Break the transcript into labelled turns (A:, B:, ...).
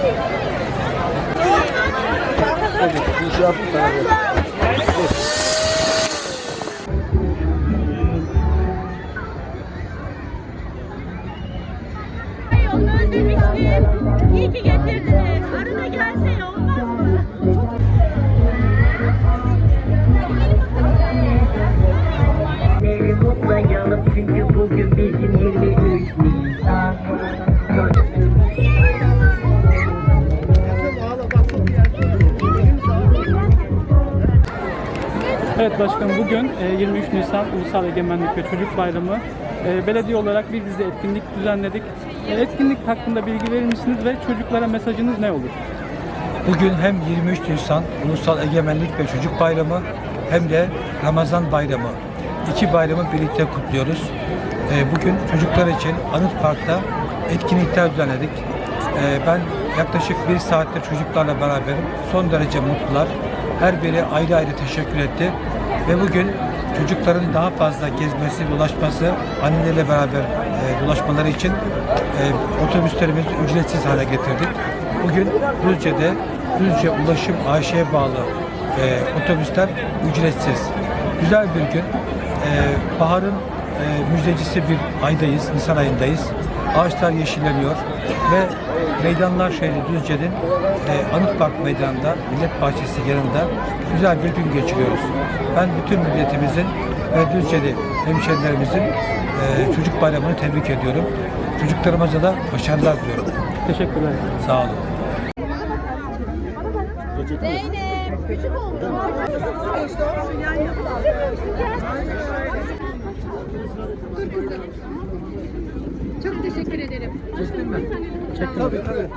A: Hadi.
B: Onu özlemiştim. İyi ki getirdiniz. Arına gelse olmaz mı?
C: Mutlu
D: Evet başkanım bugün e, 23 Nisan Ulusal Egemenlik ve Çocuk Bayramı. E, Belediye olarak bir dizi etkinlik düzenledik. E, Etkinlik hakkında bilgi verir misiniz ve çocuklara mesajınız ne olur?
E: Bugün hem 23 Nisan Ulusal Egemenlik ve Çocuk Bayramı hem de Ramazan Bayramı. İki bayramı birlikte kutluyoruz. Bugün çocuklar için Anıt Park'ta etkinlikler düzenledik. Ben yaklaşık bir saattir çocuklarla beraberim. Son derece mutlular. Her biri ayrı ayrı teşekkür etti. Ve bugün çocukların daha fazla gezmesi, dolaşması, anneleriyle beraber e, dolaşmaları için e, otobüslerimizi ücretsiz hale getirdik. Bugün Düzce'de Düzce Ulaşım AŞ'ye bağlı e, otobüsler ücretsiz. Güzel bir gün. E, baharın e, müjdecisi bir aydayız, Nisan ayındayız. Ağaçlar yeşilleniyor ve meydanlar şehri Düzce'nin e, Anıt Park Meydanı'nda, Millet Bahçesi yanında güzel bir gün geçiriyoruz. Ben bütün milletimizin ve Düzce'li hemşehrilerimizin e, çocuk bayramını tebrik ediyorum. Çocuklarımıza da başarılar diliyorum.
D: Teşekkürler.
E: Sağ olun.
B: Zeynep. Küçük oldu.
F: Çok teşekkür ederim.
D: Tabii tabii.